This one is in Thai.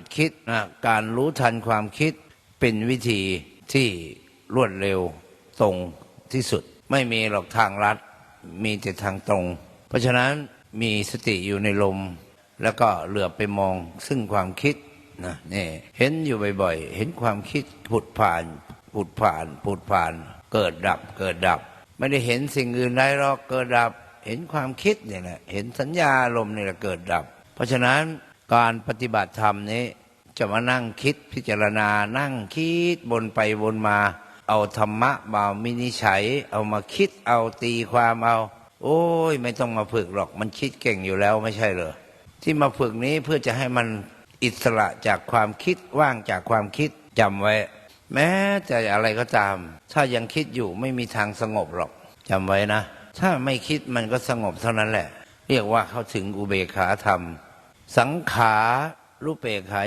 ดคิดนะการรู้ทันความคิดเป็นวิธีที่รวดเร็วตรงที่สุด ไม่มีหรอกทางลัดมีแต่ทางตรง เพราะฉะนั้นมีสติอยู่ในลม แล้วก็เหลือไปมองซึ่งความคิดนะนี่เห็นอยู่บ่อยๆ เห็นความคิดผุดผ่านผุดผ่านผุดผ่าน เกิดดับเกิดดับ ไม่ได้เห็นสิ่งอื่นใดหรอกเกิดดับ เห็นความคิดเนี่ยแหละเห็นสัญญาลมนี่แหละเกิดดับ เพราะฉะนั้น การปฏิบัติธรรมนี้ จะมานั่งคิดพิจารณานั่งคิดบนไปบนมา เอาธรรมะมามินิฉัย เอามาคิดเอาตีความเอา โอ้ย ไม่ต้องมาฝึกหรอกมันคิดเก่งอยู่แล้วไม่ใช่เหรอที่มาฝึกนี้เพื่อจะให้มันอิสระจากความคิดว่างจากความคิดจำไว้ แม้จะอะไรก็ตาม ถ้ายังคิดอยู่ไม่มีทางสงบหรอกจำไว้นะ ถ้าไม่คิดมันก็สงบเท่านั้นแหละ เรียกว่าเข้าถึงอุเบกขาธรรม สังขารุเปกขา